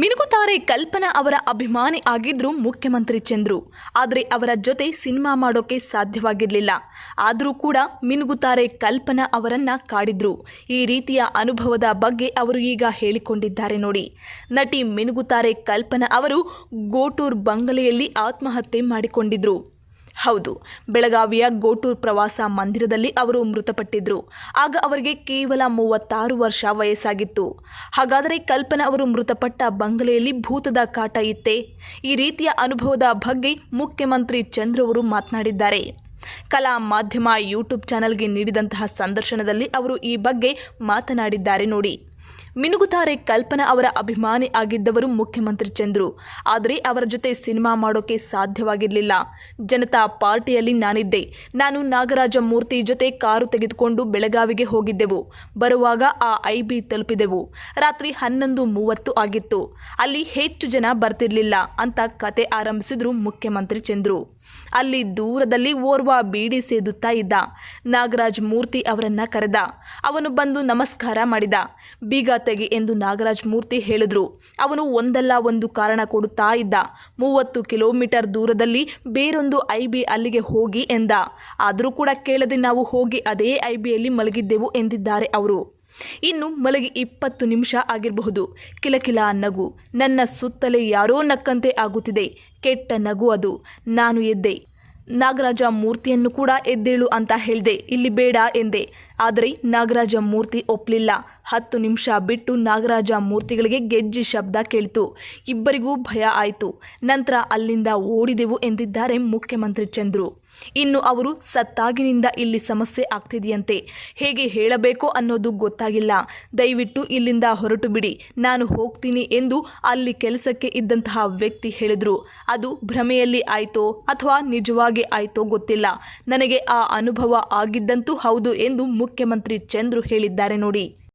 ಮಿನುಗುತ್ತಾರೆ ಕಲ್ಪನಾ ಅವರ ಅಭಿಮಾನಿ ಆಗಿದ್ರು ಮುಖ್ಯಮಂತ್ರಿ ಚಂದ್ರು. ಆದರೆ ಅವರ ಜೊತೆ ಸಿನಿಮಾ ಮಾಡೋಕೆ ಸಾಧ್ಯವಾಗಿರಲಿಲ್ಲ. ಆದರೂ ಕೂಡ ಮಿನುಗುತಾರೆ ಕಲ್ಪನಾ ಅವರನ್ನ ಕಾಡಿದ್ರು. ಈ ರೀತಿಯ ಅನುಭವದ ಬಗ್ಗೆ ಅವರು ಈಗ ಹೇಳಿಕೊಂಡಿದ್ದಾರೆ ನೋಡಿ. ನಟಿ ಮಿನುಗುತಾರೆ ಕಲ್ಪನಾ ಅವರು ಗೋಟೂರ್ ಬಂಗಲೆಯಲ್ಲಿ ಆತ್ಮಹತ್ಯೆ ಮಾಡಿಕೊಂಡಿದ್ರು. ಹೌದು, ಬೆಳಗಾವಿಯ ಗೋಟೂರ್ ಪ್ರವಾಸ ಮಂದಿರದಲ್ಲಿ ಅವರು ಮೃತಪಟ್ಟಿದ್ರು. ಆಗ ಅವರಿಗೆ ಕೇವಲ ಮೂವತ್ತಾರು ವರ್ಷ ವಯಸ್ಸಾಗಿತ್ತು. ಹಾಗಾದರೆ ಕಲ್ಪನಾ ಅವರು ಮೃತಪಟ್ಟ ಬಂಗಲೆಯಲ್ಲಿ ಭೂತದ ಕಾಟ ಇತ್ತೆ. ಈ ರೀತಿಯ ಅನುಭವದ ಬಗ್ಗೆ ಮುಖ್ಯಮಂತ್ರಿ ಚಂದ್ರ ಅವರು ಮಾತನಾಡಿದ್ದಾರೆ. ಕಲಾ ಮಾಧ್ಯಮ ಯೂಟ್ಯೂಬ್ ಚಾನೆಲ್ಗೆ ನೀಡಿದಂತಹ ಸಂದರ್ಶನದಲ್ಲಿ ಅವರು ಈ ಬಗ್ಗೆ ಮಾತನಾಡಿದ್ದಾರೆ ನೋಡಿ. ಮಿನುಗುತ್ತಾರೆ ಕಲ್ಪನಾ ಅವರ ಅಭಿಮಾನಿ ಆಗಿದ್ದವರು ಮುಖ್ಯಮಂತ್ರಿ ಚಂದ್ರು. ಆದರೆ ಅವರ ಜೊತೆ ಸಿನಿಮಾ ಮಾಡೋಕೆ ಸಾಧ್ಯವಾಗಿರಲಿಲ್ಲ. ಜನತಾ ಪಾರ್ಟಿಯಲ್ಲಿ ನಾನಿದ್ದೆ. ನಾನು ನಾಗರಾಜ ಮೂರ್ತಿ ಜೊತೆ ಕಾರು ತೆಗೆದುಕೊಂಡು ಬೆಳಗಾವಿಗೆ ಹೋಗಿದ್ದೆವು. ಬರುವಾಗ ಆ ಐ ಬಿ ತಲುಪಿದೆವು. ರಾತ್ರಿ ಹನ್ನೊಂದು ಮೂವತ್ತು ಆಗಿತ್ತು. ಅಲ್ಲಿ ಹೆಚ್ಚು ಜನ ಬರ್ತಿರ್ಲಿಲ್ಲ ಅಂತ ಕತೆ ಆರಂಭಿಸಿದ್ರು ಮುಖ್ಯಮಂತ್ರಿ ಚಂದ್ರು. ಅಲ್ಲಿ ದೂರದಲ್ಲಿ ಓರ್ವ ಬೀಡಿ ಸೇದುತ್ತಾ ಇದ್ದ. ನಾಗರಾಜ್ ಮೂರ್ತಿ ಅವರನ್ನ ಕರೆದ. ಅವನು ಬಂದು ನಮಸ್ಕಾರ ಮಾಡಿದ. ಬೀಗ ತೆಗಿ ಎಂದು ನಾಗರಾಜ್ ಮೂರ್ತಿ ಹೇಳಿದ್ರು. ಅವನು ಒಂದಲ್ಲ ಒಂದು ಕಾರಣ ಕೊಡುತ್ತಾ ಇದ್ದ. ಮೂವತ್ತು ಕಿಲೋಮೀಟರ್ ದೂರದಲ್ಲಿ ಬೇರೊಂದು ಐ ಅಲ್ಲಿಗೆ ಹೋಗಿ ಎಂದ. ಆದರೂ ಕೂಡ ಕೇಳದೆ ನಾವು ಹೋಗಿ ಅದೇ ಐ ಬಿಯಲ್ಲಿ ಮಲಗಿದ್ದೆವು ಎಂದಿದ್ದಾರೆ ಅವರು. ಇನ್ನು ಮಲಗಿ ಇಪ್ಪತ್ತು ನಿಮಿಷ ಆಗಿರಬಹುದು. ಕಿಲಕಿಲ ನಗು. ನನ್ನ ಸುತ್ತಲೇ ಯಾರೋ ನಕ್ಕಂತೆ ಆಗುತ್ತಿದೆ. ಕೆಟ್ಟ ನಗು ಅದು. ನಾನು ಎದ್ದೆ. ನಾಗರಾಜ ಮೂರ್ತಿಯನ್ನು ಕೂಡ ಎದ್ದೇಳು ಅಂತ ಹೇಳಿದೆ. ಇಲ್ಲಿ ಬೇಡ ಎಂದೆ. ಆದರೆ ನಾಗರಾಜ ಮೂರ್ತಿ ಒಪ್ಪಲಿಲ್ಲ ಹತ್ತು ನಿಮಿಷ ಬಿಟ್ಟು ನಾಗರಾಜ ಮೂರ್ತಿಗಳಿಗೆ ಗೆಜ್ಜೆ ಶಬ್ದ ಕೇಳಿತು. ಇಬ್ಬರಿಗೂ ಭಯ ಆಯಿತು. ನಂತರ ಅಲ್ಲಿಂದ ಓಡಿದೆವು ಎಂದಿದ್ದಾರೆ ಮುಖ್ಯಮಂತ್ರಿ ಚಂದ್ರು. ಇನ್ನು ಅವರು ಸತ್ತಾಗಿನಿಂದ ಇಲ್ಲಿ ಸಮಸ್ಯೆ ಆಗ್ತಿದೆಯಂತೆ. ಹೇಗೆ ಹೇಳಬೇಕು ಅನ್ನೋದು ಗೊತ್ತಾಗಿಲ್ಲ. ದಯವಿಟ್ಟು ಇಲ್ಲಿಂದ ಹೊರಟು ಬಿಡಿ. ನಾನು ಹೋಗ್ತೀನಿ ಎಂದು ಅಲ್ಲಿ ಕೆಲಸಕ್ಕೆ ಇದ್ದಂತಹ ವ್ಯಕ್ತಿ ಹೇಳಿದರು. ಅದು ಭ್ರಮೆಯಲ್ಲಿ ಆಯ್ತೋ ಅಥವಾ ನಿಜವಾಗಿ ಆಯ್ತೋ ಗೊತ್ತಿಲ್ಲ. ನನಗೆ ಆ ಅನುಭವ ಆಗಿದ್ದಂತೂ ಹೌದು ಎಂದು ಮುಖ್ಯಮಂತ್ರಿ ಚಂದ್ರು ಹೇಳಿದ್ದಾರೆ ನೋಡಿ.